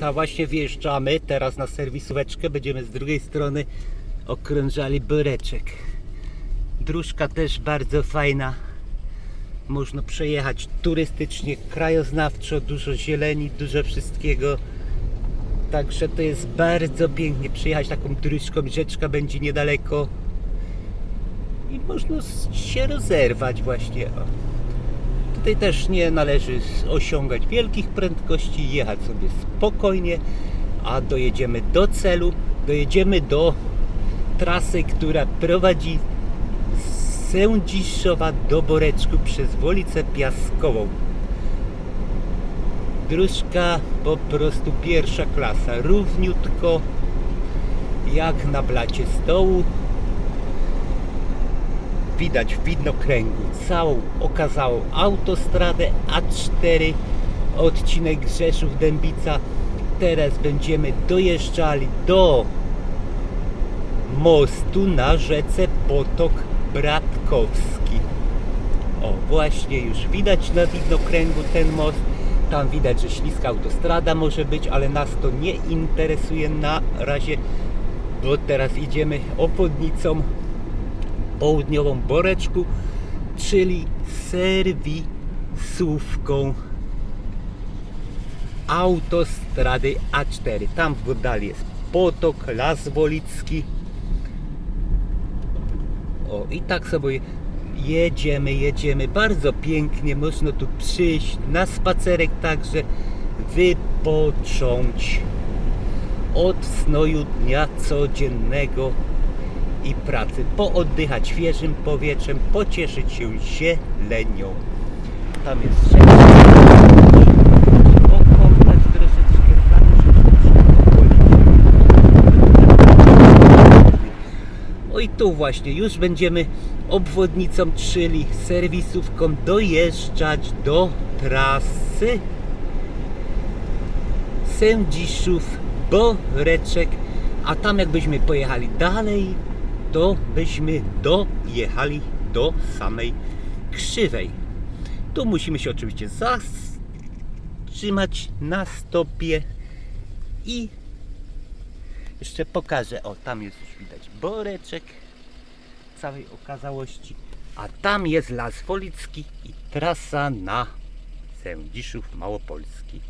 Ta właśnie wjeżdżamy teraz na serwisóweczkę. Będziemy z drugiej strony okrążali Boreczek. Dróżka też bardzo fajna. Można przejechać turystycznie, krajoznawczo, dużo zieleni, dużo wszystkiego. Także to jest bardzo pięknie przyjechać taką dróżką. Rzeczka będzie niedaleko. I można się rozerwać właśnie. O. Tutaj też nie należy osiągać wielkich prędkości, jechać sobie spokojnie, a dojedziemy do celu, dojedziemy do trasy, która prowadzi z Sędziszowa do Boreczku przez Wolicę Piaskową. Dróżka po prostu pierwsza klasa, równiutko jak na blacie stołu widać w widnokręgu całą okazałą autostradę A4 odcinek Grzeszów-Dębica teraz będziemy dojeżdżali do mostu na rzece Potok Bratkowski. O właśnie już widać na widnokręgu ten most. Tam widać, że śliska autostrada może być, ale nas to nie interesuje na razie bo teraz idziemy obwodnicą południową Boreczku, czyli serwisówką autostrady A4. Tam w oddali jest potok, las wolicki. O, i tak sobie jedziemy, jedziemy. Bardzo pięknie. Można tu przyjść na spacerek także wypocząć od snoju dnia codziennego i pracy, pooddychać świeżym powietrzem, pocieszyć się zielenią. Tam jest i tu właśnie już będziemy obwodnicą, czyli serwisówką dojeżdżać do trasy Sędziszów, Boreczek, a tam jakbyśmy pojechali dalej, to byśmy dojechali do samej krzywej. Tu musimy się oczywiście zatrzymać na stopie i jeszcze pokażę. O, tam jest już widać Boreczek całej okazałości, a tam jest Las Wolicki i trasa na Sędziszów Małopolski.